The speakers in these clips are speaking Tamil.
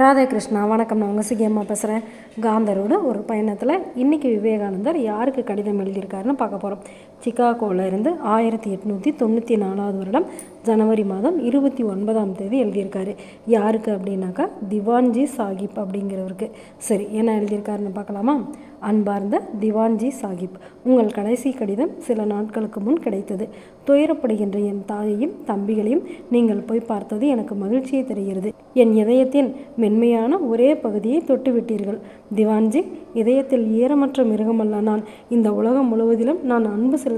ராதே கிருஷ்ணா வணக்கம். நான் உங்கள் சிகியம்மா பேசுகிறேன் காந்தரோட ஒரு பயணத்தில் இன்றைக்கி விவேகானந்தர் யாருக்கு கடிதம் எழுதியிருக்காருன்னு பார்க்க போகிறோம் சிகாகோவில் இருந்து ஆயிரத்தி எட்நூற்றி தொண்ணூற்றி நாலாவது வருடம் ஜனவரி மாதம் இருபத்தி ஒன்பதாம் தேதி எழுதியிருக்காரு. யாருக்கு அப்படின்னாக்கா திவான்ஜி சாஹிப் அப்படிங்கிறவருக்கு. சரி என்ன எழுதியிருக்காருன்னு பார்க்கலாமா? அன்பார்ந்த திவான்ஜி சாஹிப் உங்கள் கடைசி கடிதம் சில நாட்களுக்கு முன் கிடைத்தது. துயரப்படுகின்ற என் தாயையும் தம்பிகளையும் நீங்கள் போய் பார்த்தது எனக்கு மகிழ்ச்சியை தருகிறது. என் இதயத்தின் மென்மையான ஒரே பகுதியை தொட்டுவிட்டீர்கள். திவான்ஜி இதயத்தில் ஈரமற்ற மிருகமல்ல நான். இந்த உலகம் முழுவதிலும் நான் அன்பு செலுத்துகின்ற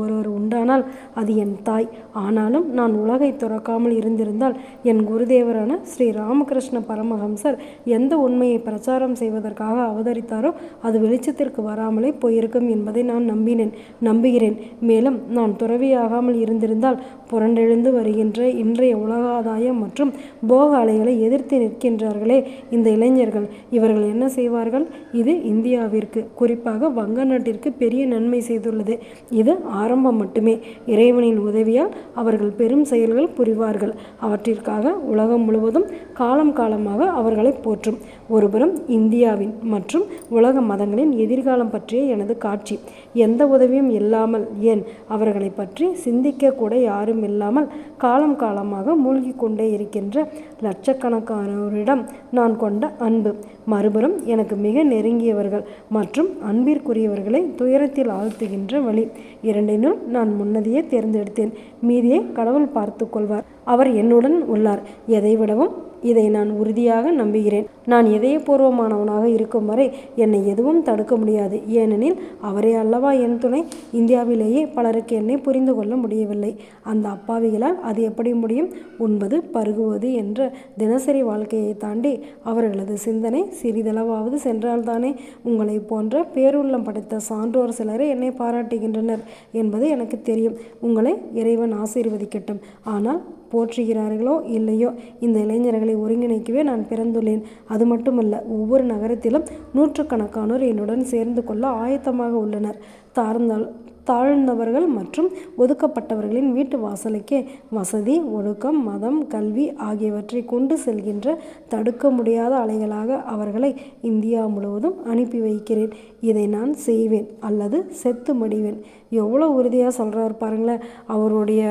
ஒருவர் உண்டானால் அது என் தாய். ஆனாலும் நான் உலகை துறக்காமல் இருந்திருந்தால் என் குருதேவரான ஸ்ரீ ராமகிருஷ்ண பரமஹம்சர் எந்த உண்மையை பிரச்சாரம் செய்வதற்காக அவதரித்தாரோ அது வெளிச்சத்திற்கு வராமலே போயிருக்கும் என்பதை நான் நம்பினேன் நம்புகிறேன். மேலும் நான் துறவியாகாமல் இருந்திருந்தால் புரண்டெழுந்து வருகின்ற இன்றைய உலகாதாயம் மற்றும் போக அலைகளை எதிர்த்து நிற்கின்றார்களே இந்த இளைஞர்கள். இவர்கள் என்ன செய்வார்கள்? இது இந்தியாவிற்கு குறிப்பாக வங்க நாட்டிற்கு பெரிய நன்மை செய்துள்ளது. இது ஆரம்பம் மட்டுமே. இறைவனின் உதவியால் அவர்கள் பெரும் செயல்கள் புரிவார்கள். அவற்றிற்காக உலகம் முழுவதும் காலம் காலமாக அவர்களை போற்றும். ஒருபுறம் இந்தியாவின் மற்றும் உலக மதங்களின் எதிர்காலம் பற்றிய எனது காட்சி. எந்த உதவியும் இல்லாமல் ஏன் அவர்களை பற்றி சிந்திக்க கூட யாரும் இல்லாமல் காலம் காலமாக மூழ்கி கொண்டே இருக்கின்ற லட்சக்கணக்கானோரிடம் நான் கொண்ட அன்பு. மறுபுறம் எனக்கு மிக நெருங்கியவர்கள் மற்றும் அன்பிற்குரியவர்களை துயரத்தில் ஆழ்த்துகின்ற வழி. இரண்டினும் நான் முன்னதையே தேர்ந்தெடுத்தேன். மீதியை கடவுள் பார்த்து கொள்வார். அவர் என்னுடன் உள்ளார். எதைவிடவும் இதை நான் உறுதியாக நம்புகிறேன். நான் இதயபூர்வமானவனாக இருக்கும் வரை என்னை எதுவும் தடுக்க முடியாது. ஏனெனில் அவரே அல்லவா என் துணை. இந்தியாவிலேயே பலருக்கு என்னை புரிந்து கொள்ள முடியவில்லை. அந்த அப்பாவிகளால் அது எப்படி முடியும்? உண்பது பருகுவது என்ற தினசரி வாழ்க்கையை தாண்டி அவர்களது சிந்தனை சிறிதளவாவது சென்றால்தானே. உங்களை போன்ற பேருள்ளம் படைத்த சான்றோர் சிலரே என்னை பாராட்டுகின்றனர் என்பது எனக்கு தெரியும். உங்களை இறைவன் ஆசீர்வதிக்கட்டும். ஆனால் போற்றுகிறார்களோ இல்லையோ? இந்த இளைஞர்களை ஒருங்கிணைக்கவே நான் பிறந்துள்ளேன். அது மட்டுமல்ல ஒவ்வொரு நகரத்திலும் நூற்றுக்கணக்கானோர் என்னுடன் சேர்ந்து கொள்ள ஆயத்தமாக உள்ளனர். தாழ்ந்தால் தாழ்ந்தவர்கள் மற்றும் ஒதுக்கப்பட்டவர்களின் வீட்டு வாசலுக்கே வசதி ஒழுக்கம் மதம் கல்வி ஆகியவற்றை கொண்டு செல்கின்ற தடுக்க முடியாத அலைகளாக அவர்களை இந்தியா முழுவதும் அனுப்பி வைக்கிறேன். இதை நான் செய்வேன் அல்லது செத்து மடிவேன். எவ்வளோ உறுதியாக சொல்கிறார் பாருங்களேன். அவருடைய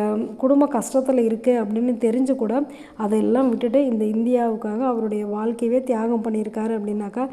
குடும்ப கஷ்டத்தில் இருக்குது அப்படின்னு தெரிஞ்சு கூட அதையெல்லாம் விட்டுட்டு இந்த இந்தியாவுக்காக அவருடைய வாழ்க்கையவே தியாகம் பண்ணியிருக்காரு அப்படின்னாக்கா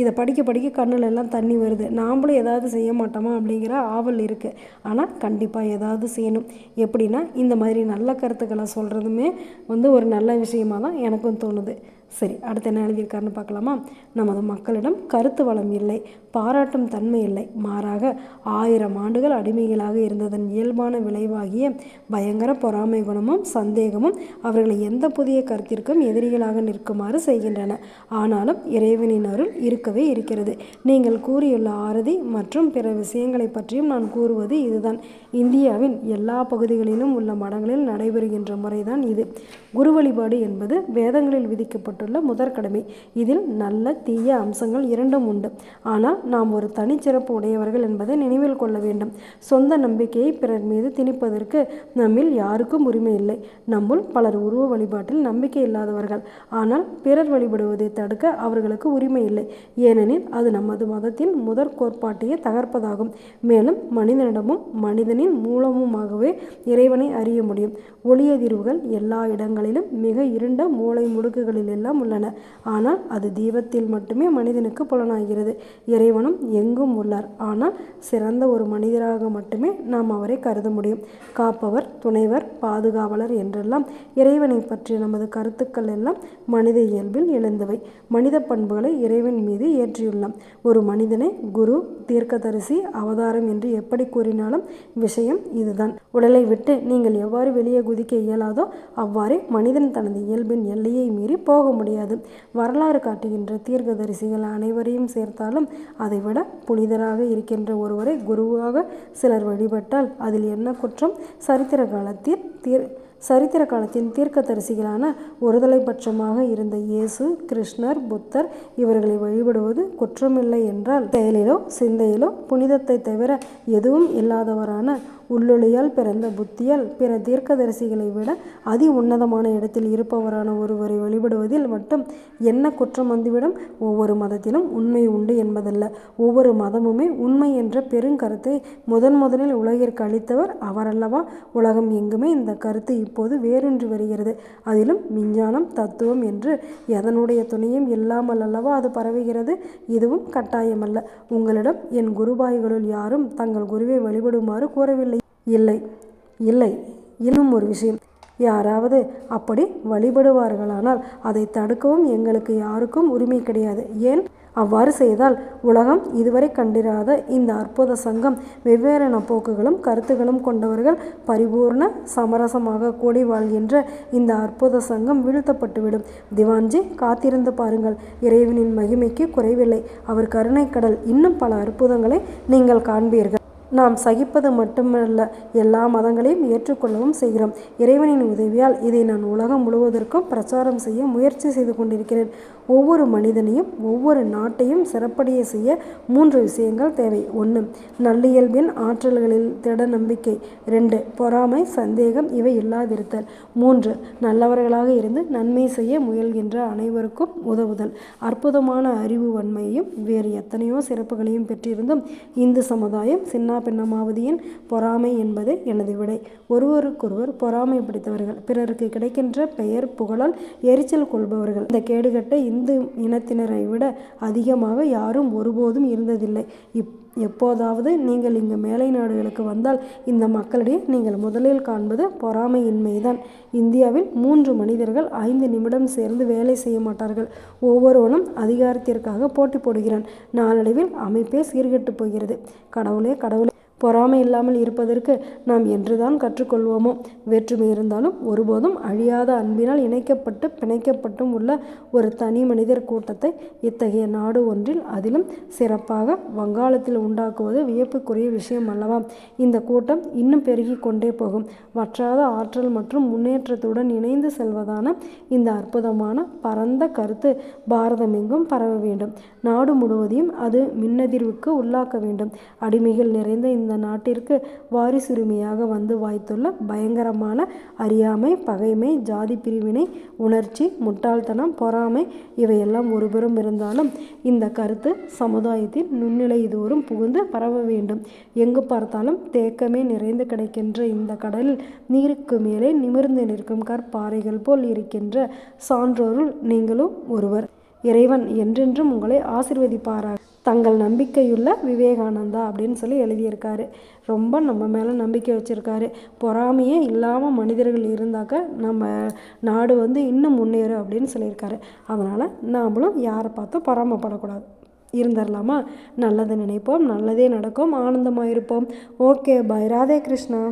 இதை படிக்க படிக்க கண்ணில் எல்லாம் தண்ணி வருது. நாம்ளும் ஏதாவது செய்ய மாட்டோமா அப்படிங்கிற ஆவல் இருக்குது ஆனால் கண்டிப்பாக ஏதாவது செய்யணும். எப்படின்னா இந்த மாதிரி நல்ல கருத்துக்களை சொல்கிறதுமே வந்து ஒரு நல்ல விஷயமாக தான் எனக்கும் தோணுது. சரி அடுத்து என்ன எழுதியிருக்காருன்னு பார்க்கலாமா? நமது மக்களிடம் கருத்து வளம் இல்லை பாராட்டும் தன்மை இல்லை. மாறாக ஆயிரம் ஆண்டுகள் அடிமைகளாக இருந்ததன் இயல்பான விளைவாகிய பயங்கர பொறாமை குணமும் சந்தேகமும் அவர்களை எந்த புதிய கருத்திற்கும் எதிரிகளாக நிற்குமாறு செய்கின்றன. ஆனாலும் இறைவனின் அருள் இருக்கவே இருக்கிறது. நீங்கள் கூறியுள்ள ஆரதி மற்றும் பிற விஷயங்களை பற்றியும் நான் கூறுவது இதுதான். இந்தியாவின் எல்லா பகுதிகளிலும் உள்ள மடங்களில் நடைபெறுகின்ற முறைதான் இது. குரு வழிபாடு என்பது வேதங்களில் விதிக்கப்பட்ட கொடுக்கப்பட்டுள்ள முதற்கடமை இதில் நல்ல தீய அம்சங்கள் இரண்டும் உண்டு. ஆனால் நாம் ஒரு தனிச்சிறப்பு உடையவர்கள் என்பதை நினைவில் கொள்ள வேண்டும். சொந்த நம்பிக்கையை பிறர் மீது திணிப்பதற்கு நம்மில் யாருக்கும் உரிமை இல்லை. நம்முள் பலர் உருவ வழிபாட்டில் நம்பிக்கை இல்லாதவர்கள். ஆனால் பிறர் வழிபடுவதை தடுக்க அவர்களுக்கு உரிமை இல்லை. ஏனெனில் அது நமது மதத்தின் முதற் கோட்பாட்டையே தகர்ப்பதாகும். மேலும் மனிதனிடமும் மனிதனின் மூலமுமாகவே இறைவனை அறிய முடியும். ஒளியதிர்வுகள் எல்லா இடங்களிலும் மிக இருண்ட மூளை முடுக்குகளிலெல்லாம் எல்லாம் உள்ளன. ஆனால் அது தீபத்தில் மட்டுமே மனிதனுக்கு புலனாகிறது. இறைவனும் எங்கும் உள்ளார். ஆனால் சிறந்த ஒரு மனிதராக மட்டுமே நாம் அவரை கருத முடியும். காப்பவர் துணைவர் பாதுகாவலர் என்றெல்லாம் இறைவனை பற்றிய நமது கருத்துக்கள் எல்லாம் மனித இயல்பில் எழுந்தவை. மனித பண்புகளை இறைவன் மீது ஏற்றியுள்ளாம். ஒரு மனிதனை குரு தீர்க்கதரிசி அவதாரம் என்று எப்படி கூறினாலும் விஷயம் இதுதான். உடலை விட்டு நீங்கள் எவ்வாறு வெளியே குதிக்க இயலாதோ அவ்வாறே மனிதன் தனது இயல்பின் எல்லையை மீறி போக முடியாது. வரலாறு காட்டுகின்ற தீர்க்கதரிசிகள் அனைவரையும் சேர்த்தாலும் அதைவிட புனிதராக இருக்கின்ற ஒருவரை குருவாக சிலர் வழிபட்டால் அதில் என்ன குற்றம்? சரித்திர காலத்தில் தீர் சரித்திர காலத்தின் தீர்க்கதரிசிகளான ஒருதலை பட்சமாக இருந்த இயேசு கிருஷ்ணர் புத்தர் இவர்களை வழிபடுவது குற்றமில்லை என்றால் செயலிலோ சிந்தையிலோ புனிதத்தை தவிர எதுவும் இல்லாதவரான உள்ளொளியால் பிறந்த புத்தியால் பிற தீர்க்கதரிசிகளை விட அதி உன்னதமான இடத்தில் இருப்பவரான ஒருவரை வழிபடுவதில் மட்டும் என்ன குற்றம் வந்துவிடும்? ஒவ்வொரு மதத்திலும் உண்மை உண்டு என்பதல்ல. ஒவ்வொரு மதமுமே உண்மை என்ற பெருங்கருத்தை முதன் முதலில் உலகிற்கு அளித்தவர் அவரல்லவா? உலகம் எங்குமே இந்த கருத்து இப்போது வேரூன்றி வருகிறது. அதிலும் விஞ்ஞானம் தத்துவம் என்று எதனுடைய துணையும் இல்லாமல் அல்லவா அது பரவுகிறது? இதுவும் கட்டாயமல்ல. உங்களிடம் என் குருபாய்களுள் யாரும் தங்கள் குருவை வழிபடுமாறு கூறவில்லை. இல்லை இல்லை. இன்னும் ஒரு விஷயம். யாராவது அப்படி வழிபடுவார்களானால் அதை தடுக்கவும் எங்களுக்கு யாருக்கும் உரிமை கிடையாது. ஏன்? அவ்வாறு செய்தால் உலகம் இதுவரை கண்டிராத இந்த அற்புத சங்கம் வெவ்வேறான போக்குகளும் கருத்துகளும் கொண்டவர்கள் பரிபூர்ண சமரசமாக கூடி வாழ்கின்ற இந்த அற்புத சங்கம் வீழ்த்தப்பட்டுவிடும். திவான்ஜி காத்திருந்து பாருங்கள். இறைவனின் மகிமைக்கு குறைவில்லை. அவர் கருணைக்கடல். இன்னும் பல அற்புதங்களை நீங்கள் காண்பீர்கள். நாம் சகிப்பது மட்டுமல்ல எல்லா மதங்களையும் ஏற்றுக்கொள்ளவும் செய்கிறோம். இறைவனின் உதவியால் இதை நான் உலகம் முழுவதற்கும் பிரச்சாரம் செய்ய முயற்சி செய்து கொண்டிருக்கிறேன். ஒவ்வொரு மனிதனையும் ஒவ்வொரு நாட்டையும் சிறப்படைய செய்ய மூன்று விஷயங்கள் தேவை. ஒன்று நல்லியல்பின் ஆற்றல்களில் திட நம்பிக்கை. ரெண்டு பொறாமை சந்தேகம் இவை இல்லாதிருத்தல். மூன்று நல்லவர்களாக இருந்து நன்மை செய்ய முயல்கின்ற அனைவருக்கும் உதவுதல். அற்புதமான அறிவு வன்மையையும் வேறு எத்தனையோ சிறப்புகளையும் பெற்றிருந்தும் இந்து சமுதாயம் சின்ன பின்னமாவது ஏன் பொறாமை என்பது எனது விடை. ஒருவருக்கொருவர் பொறாமை பிடித்தவர்கள் பிறருக்கு கிடைக்கின்ற பெயர் புகழால் எரிச்சல் கொள்பவர்கள். இந்த கேடுகட்ட இந்து இனத்தினரை விட அதிகமாக யாரும் ஒருபோதும் இருந்ததில்லை. இப் எப்போதாவது நீங்கள் இங்கு மேலை நாடுகளுக்கு வந்தால் இந்த மக்களிடையே நீங்கள் முதலில் காண்பது பொறாமையின்மைதான். இந்தியாவில் மூன்று மனிதர்கள் ஐந்து நிமிடம் சேர்ந்து வேலை செய்ய மாட்டார்கள். ஒவ்வொருவனும் அதிகாரத்திற்காக போட்டி போடுகிறான். நாளடைவில் அமைப்பே சீர்கெட்டு போகிறது. கடவுளே கடவுளே பொறாமை இல்லாமல் இருப்பதற்கு நாம் என்றுதான் கற்றுக்கொள்வோமோ? வேற்றுமை இருந்தாலும் ஒருபோதும் அழியாத அன்பினால் இணைக்கப்பட்டு பிணைக்கப்பட்டும் உள்ள ஒரு தனி மனிதர் கூட்டத்தை இத்தகைய நாடு ஒன்றில் அதிலும் சிறப்பாக வங்காளத்தில் உண்டாக்குவது வியப்புக்குரிய விஷயம் அல்லவா? இந்த கூட்டம் இன்னும் பெருகி கொண்டே போகும். வற்றாத ஆற்றல் மற்றும் முன்னேற்றத்துடன் இணைந்து செல்வதான இந்த அற்புதமான பரந்த கருத்து பாரதமெங்கும் பரவ வேண்டும். நாடு முழுவதையும் அது மின்னதிர்வுக்கு உள்ளாக்க வேண்டும். அடிமைகள் நிறைந்த இந்த இந்த நாட்டிற்கு வாரிசுரிமையாக வந்து வாய்த்துள்ள பயங்கரமான அறியாமை பகைமை ஜாதி பிரிவினை உணர்ச்சி முட்டாள்தனம் பொறாமை இவையெல்லாம் ஒருபுறம் இருந்தாலும் இந்த கருத்து சமுதாயத்தின் நுண்ணிலை தோறும் புகுந்து பரவ வேண்டும். எங்கு பார்த்தாலும் தேக்கமே நிறைந்து கிடைக்கின்ற இந்த கடலில் நீருக்கு மேலே நிமிர்ந்து நிற்கும் கற்பாறைகள் போல் இருக்கின்ற சான்றோருள் நீங்களும் ஒருவர். இறைவன் என்றென்றும் உங்களை ஆசிர்வதிப்பாராக. தங்கள் நம்பிக்கையுள்ள விவேகானந்தா அப்படின்னு சொல்லி எழுதியிருக்காரு. ரொம்ப நம்ம மேலே நம்பிக்கை வச்சுருக்காரு. பொறாமையே இல்லாமல் மனிதர்கள் இருந்தாக்க நம்ம நாடு வந்து இன்னும் முன்னேறும் அப்படின்னு சொல்லியிருக்காரு. அதனால் நாமளும் யாரை பார்த்தும் பொறாமப்படக்கூடாது. இருந்துடலாமா நல்லது நினைப்போம். நல்லதே நடக்கும். ஆனந்தமாக இருப்போம் ஓகே. பாய் ராதே கிருஷ்ணா.